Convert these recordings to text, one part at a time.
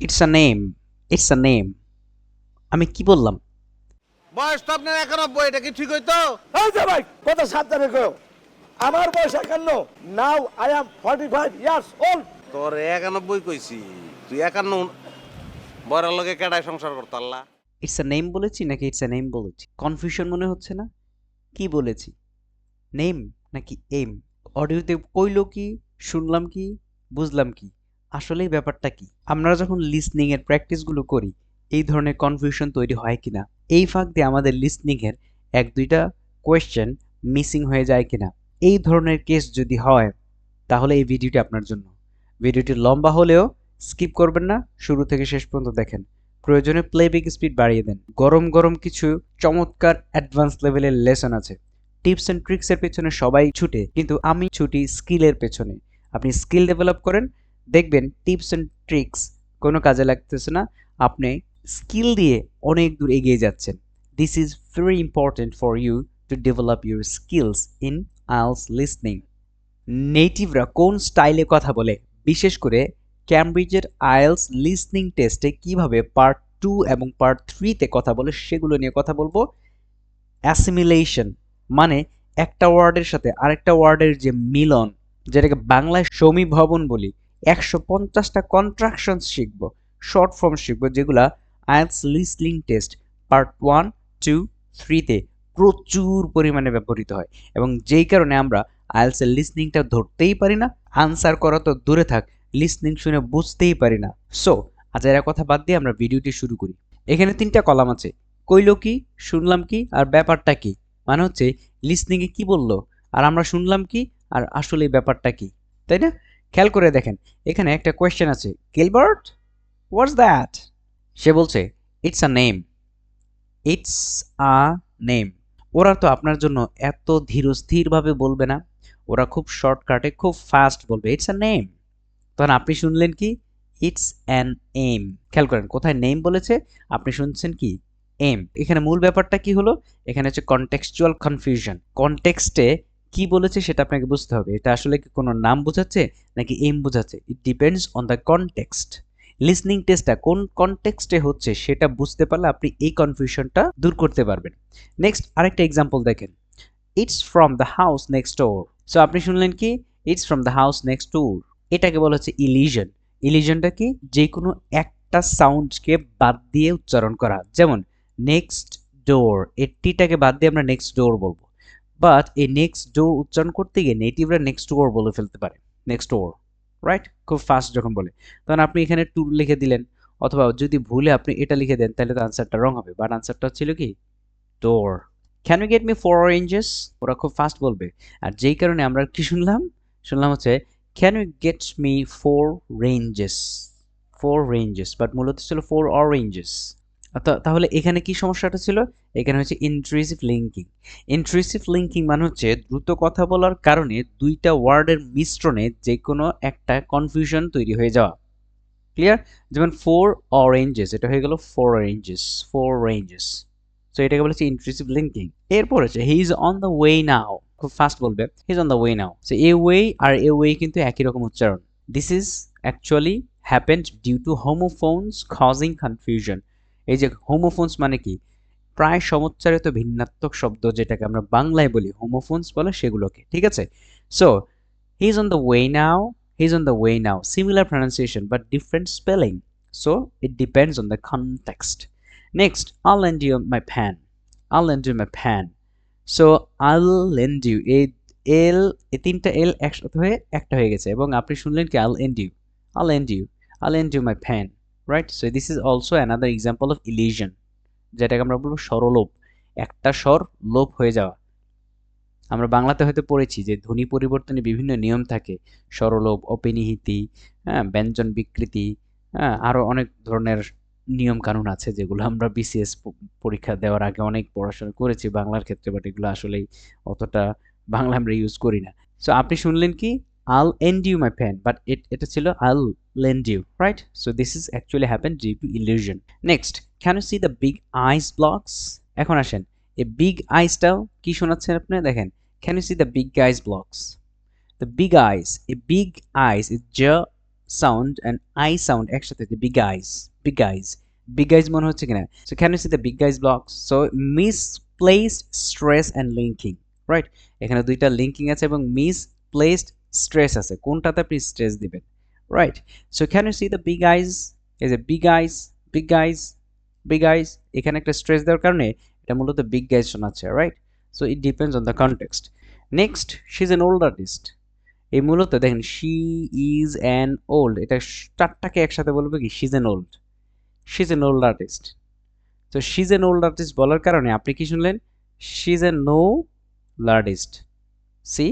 It's a name it's a name আমি কি বললাম? বয়স তো আপনার একানব্বই এটা কি ঠিক হইতো? এই যে ভাই কথা সাবধানে কও আমার বয়স একান্ন now I am forty five years old তোর একানব্বই কইছি তুই একান্ন বড় লোকে কেডায় সংসার করতাল্লা ইটস আ নেম বলেছি নাকি ইটস আ নেম বলেছি? কনফিউশন মনে হচ্ছে না? কি বলেছি? নেম নাকি এম অডিওতে কইলো কি শুনলাম কি বুঝলাম কি? আসলে ব্যাপারটা কি? আমরা যখন লিসনিং এর প্র্যাকটিসগুলো করি, এই ধরনের কনফিউশন তৈরি হয় কিনা? এই ফাঁক দিয়ে আমাদের লিসনিং এর এক দুইটা কোয়েশ্চেন মিসিং হয়ে যায় কিনা? এই ধরনের কেস যদি হয়, তাহলে এই ভিডিওটি আপনার জন্য। ভিডিওটি লম্বা হলেও স্কিপ করবেন না, শুরু থেকে শেষ পর্যন্ত দেখেন। প্রয়োজনে প্লেব্যাক স্পিড বাড়িয়ে দেন। গরম গরম কিছু চমৎকার অ্যাডভান্স লেভেলের লেসন আছে। টিপস অ্যান্ড ট্রিক্সের পেছনে সবাই ছুটে, কিন্তু আমি ছুটি স্কিলের পেছনে। আপনি স্কিল ডেভেলপ করেন দেখবেন টিপস অ্যান্ড ট্রিক্স কোনো কাজে লাগতেছে না। আপনি স্কিল দিয়ে অনেক দূর এগিয়ে যাচ্ছেন। This is very important for you to develop your skills in IELTS listening নেটিভরা কোন স্টাইলে কথা বলে? বিশেষ করে ক্যামব্রিজের আইএলস লিসনিং টেস্টে কীভাবে পার্ট টু এবং পার্ট থ্রিতে কথা বলে সেগুলো নিয়ে কথা বলব। অ্যাসিমিলেশন মানে একটা ওয়ার্ডের সাথে আরেকটা ওয়ার্ডের যে মিলন, যেটাকে বাংলায় সমীভবন বলি একশো পঞ্চাশটা কন্ট্রাকশনস শিখব শর্ট ফর্ম শিখব, যেগুলা IELTS listening test part one two থ্রিতে প্রচুর পরিমাণে ব্যবহৃত হয়। এবং যেই কারণে আমরা আইএলসের লিসনিংটা ধরতেই পারি না আনসার করা তো দূরে থাক লিসনিং শুনে বুঝতেই পারি না। সো আজ এরা কথা বাদ দিয়ে আমরা ভিডিওটি শুরু করি। এখানে তিনটা কলাম আছে, কইলো কি, শুনলাম কি, আর ব্যাপারটা কি? মানে হচ্ছে লিসনিংয়ে কি বলল, আর আমরা শুনলাম কি, আর আসলে ব্যাপারটা কি, তাই না? খেয়াল করে দেখেন, এখানে একটা কোয়েশ্চেন আছে। গিলবার্ট হোয়াটস দ্যাট সে বলছে it's a name it's a name ওরা তো আপনার জন্য এত ধীরস্থিরভাবে বলবে না। ওরা খুব শর্টকাটে খুব ফাস্ট বলবে ইটস আ নেম তখন আপনি শুনলেন কি? ইটস অ্যান এম খেয়াল করেন, কোথায় নেম বলেছে? আপনি শুনছেন কি? এম এখানে মূল ব্যাপারটা কি হলো? এখানে হচ্ছে কনটেক্সচুয়াল কনফিউশন কনটেক্সটে কি বলেছে সেটা আপনাকে বুঝতে হবে। এটা আসলে কি কোনো নাম বোঝাচ্ছে নাকি এম বোঝাচ্ছে? It depends on the context listening টেস্টটা কোন কনটেক্সটে হচ্ছে সেটা বুঝতে পারলে আপনি এই কনফিউশনটা দূর করতে পারবেন। নেক্সট আরেকটা এক্সাম্পল দেখেন। It's from the house next door so আপনি শুনলেন কি? It's from the house next door এটাকে বলা হচ্ছে ইলিশন ইলিশনটা কি? যে কোনো একটা সাউন্ডকে বাদ দিয়ে উচ্চারণ করা। যেমন নেক্সট ডোর এই টিটাকে বাদ দিয়ে আমরা নেক্সট ডোর বলব। বাট এই নেক্সট ডোর উচ্চারণ করতে গিয়ে নেটিভরা নেক্সট ডোর বলে ফেলতে পারে। নেক্সট ডোর রাইট খুব ফাস্ট যখন বলে। তখন আপনি এখানে টু লিখে দিলেন, অথবা যদি ভুলে আপনি এটা লিখে দেন, তাহলে তো আনসারটা রং হবে। বাট আনসারটা ছিল কি? Door can you get me four ranges ওরা খুব ফাস্ট বলবে। আর যেই কারণে আমরা কি শুনলাম? শুনলাম হচ্ছে can you get me four ranges four ranges but মূলত ছিল ফোর অরেঞ্জেস তাহলে এখানে কি সমস্যাটা ছিল? এখানে হচ্ছে ইন্ট্রুসিভ লিঙ্কিং ইন্ট্রুসিভ লিঙ্কিং মানে হচ্ছে দ্রুত কথা বলার কারণে দুইটা ওয়ার্ডের মিশ্রণে যে কোনো একটা কনফিউশন তৈরি হয়ে যাওয়া। ক্লিয়ার যেমন ফোর অরেঞ্জেস এটা হয়ে গেল ফোর রেঞ্জেস ফোর রেঞ্জেস তো এটাকে বলেছে ইন্ট্রুসিভ লিঙ্কিং এরপর হচ্ছে he is on the way now খুব ফাস্ট বলবে he is on the way now so a way R a way কিন্তু একই রকম উচ্চারণ। This is actually happened due to homophones causing confusion এই যে হোমোফোনস মানে কি? প্রায় সমুচ্চারিত ভিন্নাত্মক শব্দ যেটাকে আমরা বাংলায় বলি হোমোফোনস বলে সেগুলোকে, ঠিক আছে? So he is on the way now he is on the way now similar pronunciation but different spelling so it depends on the context next I'll lend you my fan I'll lend you my fan so I'll lend you এই এল এই তিনটা এল একসাথে হয়ে, একটা হয়ে গেছে এবং আপনি শুনলেন কি? All and you all and you all and you my fan right so this is also another example of elision যেটাকে আমরা বলব স্বরলোপ। একটা স্বর লোপ হয়ে যাওয়া। আমরা বাংলাতে হয়তো পড়েছি যে ধ্বনি পরিবর্তনে বিভিন্ন নিয়ম থাকে। স্বরলোপ, অপেনিহিতি হ্যাঁ ব্যঞ্জন বিকৃতি হ্যাঁ আরও অনেক ধরনের নিয়ম কানুন আছে যেগুলো আমরা বিসিএস পরীক্ষা দেওয়ার আগে অনেক পড়াশোনা করেছি বাংলার ক্ষেত্রে বাট এগুলো আসলেই অতটা বাংলা আমরা ইউজ করি না। সো আপনি শুনলেন কি? All and you my fan but এটা ছিল all lend you, right? So this is actually happened due to illusion. Next, can you see the big ice blocks? এখন আসেন। এই বিগ আইসটাও কি শোনাচ্ছেন আপনি? দেখেন। Can you see the big ice blocks the big ice a big ice is জ sound and I sound একসাথে যে big ice big ice big ice মনে হচ্ছে কিনা? So can you see the big ice blocks so misplaced stress and linking right এখানে দুইটা linking আছে এবং মিস প্লেসড স্ট্রেস আছে, কোনটাতে আপনি স্ট্রেস দিবেন right so you see the big ice is a big eyes big ice big ice এখানে একটা স্ট্রেস দেওয়ার কারণে এটা মূলত বিগ গাইজ শোনাচ্ছে right so it depends on the context next she is an old artist এই মূলত দেখেন শি ইজ অ্যান ওল্ড এটা চারটাকে একসাথে বলবে কি? She an old she is an old artist তো ইজ অ্যান ওল্ড আর্টিস্ট বলার কারণে আপনি কি শুনলেন? She is an no artist see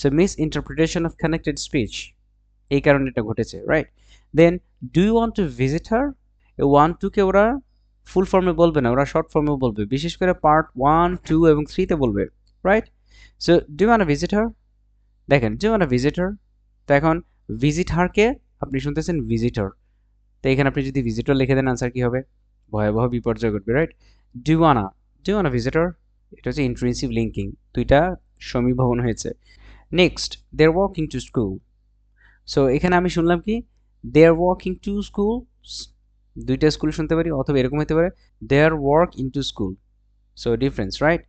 so misinterpretation of connected speech এই কারণে এটা ঘটেছে right then do you want to visit her one টুকে ওরা ফুল ফর্মে বলবে না, ওরা শর্ট ফর্মেও বলবে, বিশেষ করে পার্ট ওয়ান টু এবং থ্রিতে বলবে রাইট সো ডু মানে ভিজিটার দেখেন ডু মানে ভিজিটার তো এখন ভিজিট হারকে আপনি শুনতেছেন ভিজিটর তো এখানে আপনি যদি ভিজিটর লিখে দেন আনসার কি হবে? ভয়াবহ বিপর্যয় ঘটবে রাইট ডিওয়ানা ডিওয়ানা ভিজিটর এটা হচ্ছে ইন্ট্রেন্সিভ লিঙ্কিং দুইটা সমীভবন হয়েছে। Next they're walking to school so এখানে আমি শুনলাম কি দেয়ার ওয়াকিং টু স্কুল দুইটা স্কুল শুনতে পারি অথবা এরকম হতে পারে their work into school. So difference, right?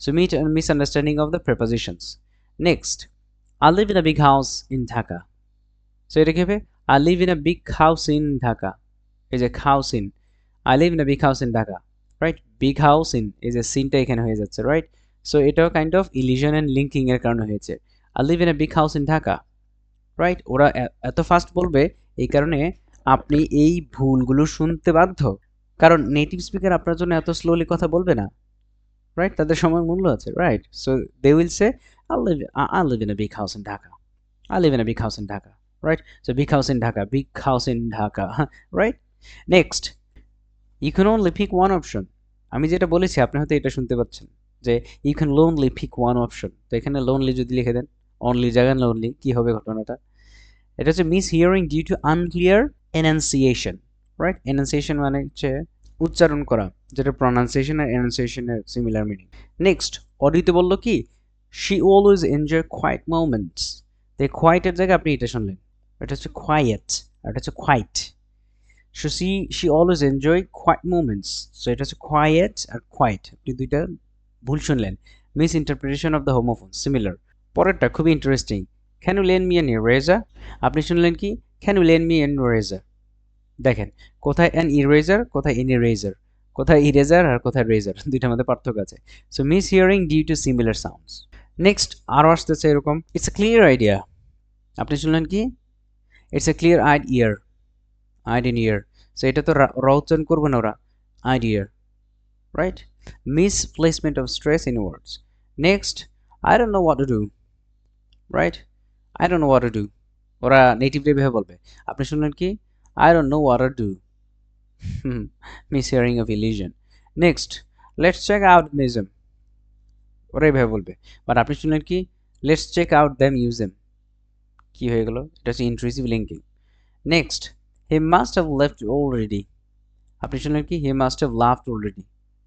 So meet and misunderstanding of the prepositions. Next, I live in a big house in Dhaka. So এটা কি হবে I live in a big house in Dhaka. Is a house in. I live in a big house in Dhaka. Right? Big house in is a সিনটা এখানে হয়ে যাচ্ছে right? So এটাও of illusion and linking এর কারণে হয়েছে I live in a big house in Dhaka. Right? ওরা এত ফাস্ট বলবে এই কারণে আপনি এই ভুলগুলো শুনতে বাধ্য। কারণ নেটিভ স্পিকার আপনার জন্য এত স্লোলি কথা বলবে না রাইট তাদের সময় মূল্য আছে right so they will say I live I live in a big house in Dhaka I live in a big house in Dhaka right so big house in Dhaka big house in Dhaka right next you can only pick one option আমি যেটা বলেছি, আপনি হয়তো এটা শুনতে পাচ্ছেন যে you can lonely pick one option তো এখানে লোনলি যদি লিখে দেন। অনলি জায়গায় লোনলি কি হবে ঘটনাটা? এটা হচ্ছে mishearing due to unclear enunciation right enunciation মানে হচ্ছে উচ্চারণ করা, যেটা প্রনাউন্সিয়েশন আর এনাউন্সিয়েশনের সিমিলার মিনিং নেক্সট অডিতে বলল কি? She always enjoy quiet moments তো কোয়াইটের জায়গায় আপনি এটা শুনলেন। এটা হচ্ছে কোয়াইট আর এটা হচ্ছে quiet so see she always enjoy quiet moments so এটা হচ্ছে কোয়াইট আর কোয়াইট আপনি দুইটা ভুল শুনলেন। Misinterpretation of the homophone similar পরেরটা খুবই interesting can you lend me an eraser আপনি শুনলেন কি? Can you lend me an eraser দেখেন, কোথায় অ্যান ইরেজার কোথায় এন ইরেজার কোথায় ইরেজার আর কোথায় রেজার দুইটার মধ্যে পার্থক্য আছে। So mishearing due to similar sounds next আরও আসতেছে এরকম। ইটস এ ক্লিয়ার আইডিয়া আপনি শুনলেন কি? It's a clear eyed ear eyed in ear so এটা তো র উচ্চারণ করবে না ওরা। Eyed ear right misplacement of stress in words next I don't know what to do right I don't know what to do ওরা native ভেবে বলবে আপনি শুনলেন কি? I don't know what to do. Mishearing of illusion. Next, let's check out museum. ওরাই ভাবে বলবে but আপনি শুনলেন কি? Let's check out the museum কি হয়ে গেল? এটা হচ্ছে intrusive linking next he must have left already আপনি শুনলেন কি? He must have loved already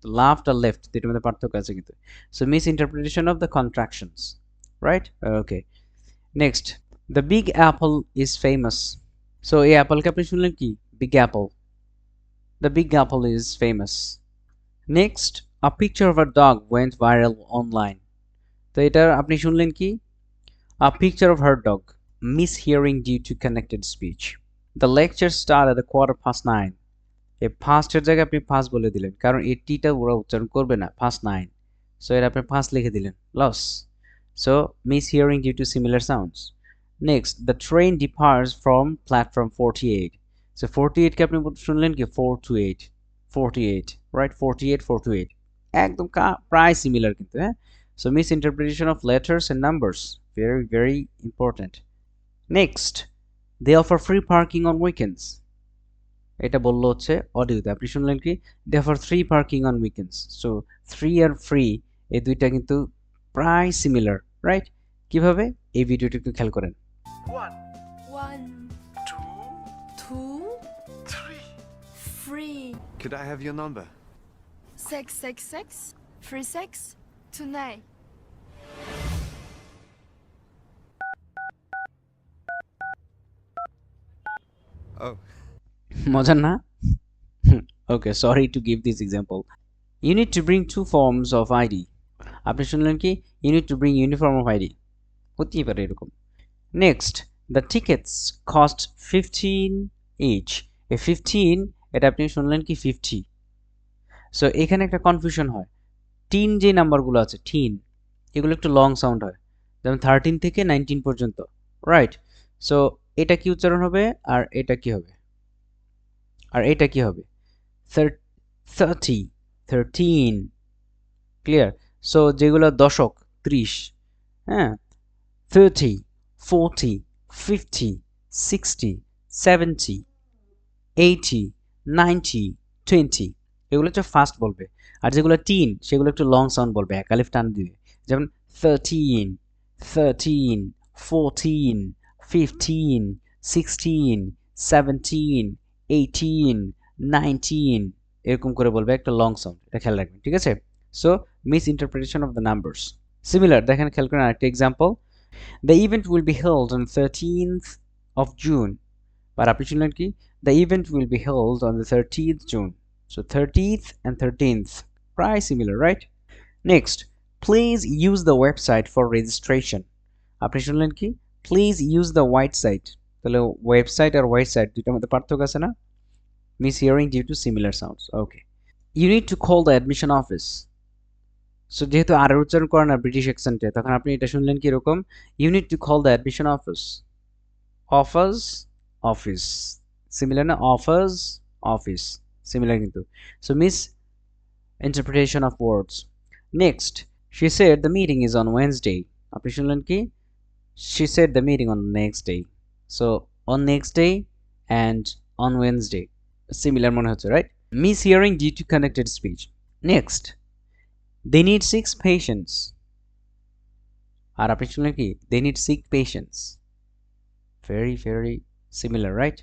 loved R left দুটোর মধ্যে পার্থক্য আছে কিন্তু। So misinterpretation of the contractions right okay next the Big Apple is famous so এই অ্যাপলকে আপনি শুনলেন Big Apple the Big Apple is famous next a picture of a dog went viral online তো এটার আপনি শুনলেন কি? Picture of her dog mishearing due to connected speech the lecture star at the quarter first nine এই ফার্স্টের জায়গায় আপনি first বলে দিলেন। কারণ এই টিটা ওরা উচ্চারণ করবে না। ফার্স্ট নাইন সো এটা আপনি ফার্স্ট লিখে দিলেন। Loss so mishearing due to similar sounds Next, the train departs from platform 48. So 48 কে আপনি বল- শুনলেন কি 4 to 8. 48, right? 48, 4 to 8. একদম কা- প্রায় সিমিলার কিন্তু হ্যাঁ so misinterpretation of letters and numbers very very important next they offer free parking on weekends এটা বলল হচ্ছে অডিওতে আপনি শুনলেন কি they offer free parking on weekends so three R free এই দুইটা কিন্তু প্রায় সিমিলার রাইট কিভাবে এই ভিডিওটি একটু খেয়াল করেন One, One, two, two, three. three, Could I have your number? six, six, six, three, six, two, nine. Oh. মজার না okay sorry to give this example you need to bring two forms of ID আপনি শুনলেন কি? Unit to bring uniform of ID হতেই পারে এরকম। Next the tickets cost fifteen each a fifteen এটা আপনি শুনলেন কি? ফিফটি সো এখানে একটা কনফিউশন হয়। টিন যে নাম্বারগুলো আছে টিন এগুলো একটু লং সাউন্ড হয়। যেমন থার্টিন থেকে নাইনটিন পর্যন্ত। রাইট সো এটা কি উচ্চারণ হবে? আর এটা কি হবে? আর এটা কি হবে? থার্টি থার্টিন ক্লিয়ার সো যেগুলো দশক, ত্রিশ হ্যাঁ? Thirty forty fifty sixty seventy eighty ninety twenty এগুলো হচ্ছে ফাস্ট বলবে। আর যেগুলো টিন সেগুলো একটু লং সাউন্ড বলবে এক আলিফ টান দিবে যেমন thirteen thirteen fourteen fifteen sixteen seventeen eighteen nineteen এরকম করে বলবে, একটা লং সাউন্ড এটা খেয়াল রাখবেন, ঠিক আছে? so misinterpretation of the numbers similar দেখেন খেয়াল করেন আরেকটা example the event will be held on thirteenth of June আর আপনি শুনলেন কি the event will be held on the thirtieth June so thirtieth and thirteenth প্রায় similar right next please use the website for registration আপনি শুনলেন কি please use the white site তাহলে website আর white site দুইটার মধ্যে পার্থক্য আছে না mishearing due to similar sounds okay you need to call the admission office so যেহেতু আর উচ্চারণ করেন না ব্রিটিশ অ্যাকসেন্টে তখন আপনি এটা শুনলেন কি এরকম you need to call the admission office offers office similar না? অফার্স অফিস সিমিলার কিন্তু. So misinterpretation of words next she said the meeting is on Wednesday আপনি শুনলেন কি? Said the meeting on the next day. So, on next day and on wednesday. Similar মনে হচ্ছে, right? Mishearing due to connected speech. Next they need six patients আর আপনি শুনলেন কি they need six patients very very similar right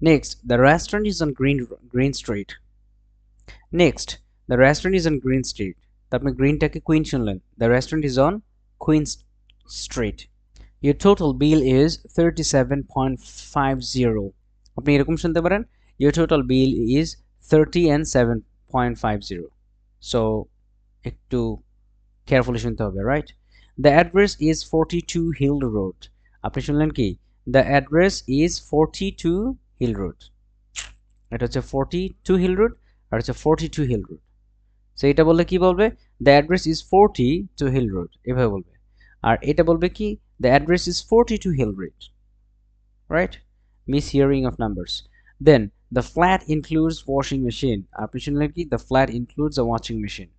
next the restaurant is on green green street next the restaurant is on green street তা আপনি গ্রিনটাকে queen শুনলেন the restaurant is on queen street your total bill is 37.50 আপনি এরকম শুনতে পারেন your total bill is 30 and 7.50 so একটু carefully শুনতে হবে right the address is 42 hill road আপনি শুনলেন কি the address is 42 hill road এটা হচ্ছে 42 hill road আর হচ্ছে 42 hill road সো এটা বললে কি বলবে the address is 40 to hill road এভাবে বলবে আর এটা বলবে কি the address is 42 hill road right mishearing of numbers then the flat includes washing machine আপনি শুনলেন কি the flat includes a washing machine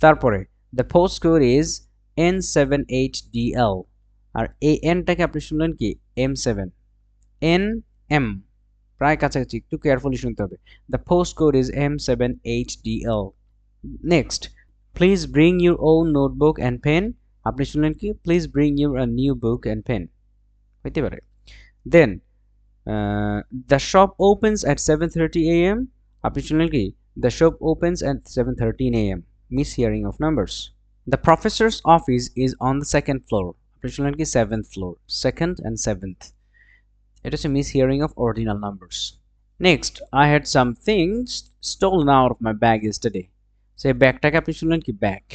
তারপরে, the postcode is N78DL আর এই এনটাকে আপনি শুনলেন কি? M7 N, M, প্রায় কাছাকাছি, একটু কেয়ারফুলি শুনতে হবে। The postcode is M78DL next, please bring your own notebook and pen. আপনি শুনলেন কি? Please bring your a new book and pen হইতে পারে। Then the shop opens at seven thirty A M আপনি শুনলেন কি? The shop opens at seven thirteen A M mishearing of numbers the professor's office is on the second floor আপনি শুনলেন কি seventh floor second and seventh এটা হচ্ছে mishearing of original numbers next I had something stolen out of my bag yesterday সেই ব্যাগটাকে আপনি শুনলেন কি bag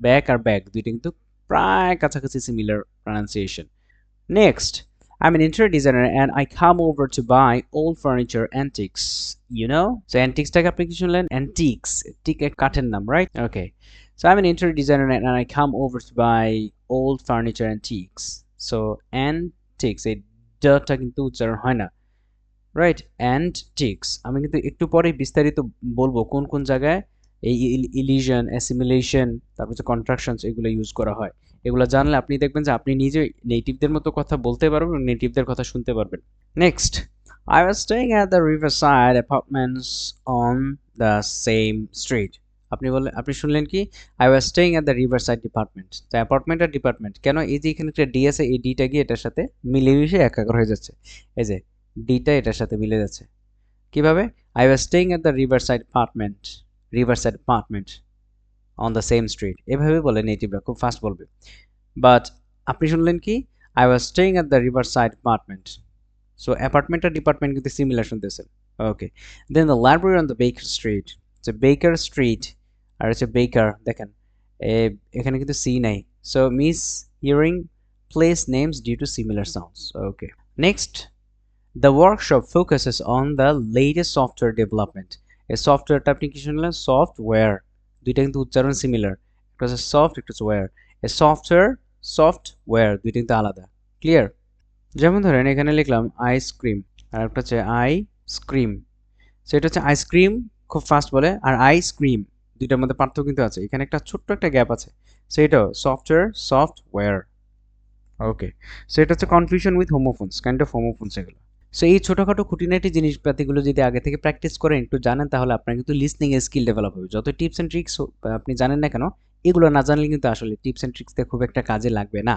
bag আর bag দুইটা কিন্তু প্রায় কাছাকাছি similar pronunciation next I'm an interior designer and I come over to buy old furniture antiques. You know? So antiques টাকে আপনি কি শুনলেন? Antiques. ঠিক কাঠের নাম, right? Okay. So I'm an interior designer and I come over to buy old furniture antiques. So antiques এই ডটা কিন্তু উচ্চারণ হয় না রাইট অ্যান্টিক্স আমি কিন্তু একটু পরে বিস্তারিত বলব কোন কোন জায়গায় এই ইলিশন অ্যাসিমিলেশন তারপর হচ্ছে কন্ট্রাকশনস এগুলো ইউজ করা হয় এগুলো জানলে আপনি দেখবেন যে আপনি নিজে নেটিভদের মতো কথা বলতে পারবেন এবং নেটিভদের কথা শুনতে পারবেন। Next I was staying at the riverside apartments on the same street আপনি বললেন, আপনি শুনলেন কি? I was staying at the riverside department তো অ্যাপার্টমেন্ট আর ডিপার্টমেন্ট কেন? এই যে এখানে একটা ডি আছে, এই ডিটা গিয়ে এটার সাথে মিলে মিশে একাকার হয়ে যাচ্ছে। এই যে ডিটা এটার সাথে মিলে যাচ্ছে। কীভাবে? I was staying at the riverside apartment riverside apartment on the same street এভাবে বলে নেটিভরা খুব ফাস্ট বলবে। বাট আপনি শুনলেন কি? I was staying at the riverside apartment so apartment R department কিন্তু সিমিলার শুনতেছেন okay then the library on the Baker Street যে বেকার স্ট্রিট আর হচ্ছে বেকার দেখেন, এ- এখানে কিন্তু সি নাই। So mishearing place names due to similar sounds okay next the workshop focuses on the latest software development এই সফটওয়্যারটা আপনি কি শুনলেন? সফটওয়্যার দুইটা কিন্তু উচ্চারণ সিমিলার একটা হচ্ছে সফট একটা হচ্ছে ওয়্যার এ সফটওয়্যার সফটওয়্যার দুইটা কিন্তু আলাদা ক্লিয়ার যেমন ধরেন এখানে লিখলাম আইসক্রিম আর একটা হচ্ছে আই স্ক্রিম সো এটা হচ্ছে আইসক্রিম খুব ফাস্ট বলে, আর আইসক্রিম দুইটার মধ্যে পার্থক্য কিন্তু আছে। এখানে একটা ছোট্ট একটা গ্যাপ আছে। সো এটাও সফটওয়্যার সফটওয়্যার ওকে সো এটা হচ্ছে confusion with homophones kind of homophones এগুলো। সো এই ছোটোখাটো খুঁটিনাটি জিনিসপাতিগুলো যদি আগে থেকে প্র্যাকটিস করেন, একটু জানেন, তাহলে আপনার কিন্তু লিসনিং এর স্কিল ডেভেলপ হবে। যত টিপস অ্যান্ড ট্রিক্স আপনি জানেন না কেন, এগুলো না জানলে কিন্তু আসলে টিপস অ্যান্ড ট্রিক্স খুব একটা কাজে লাগবে না।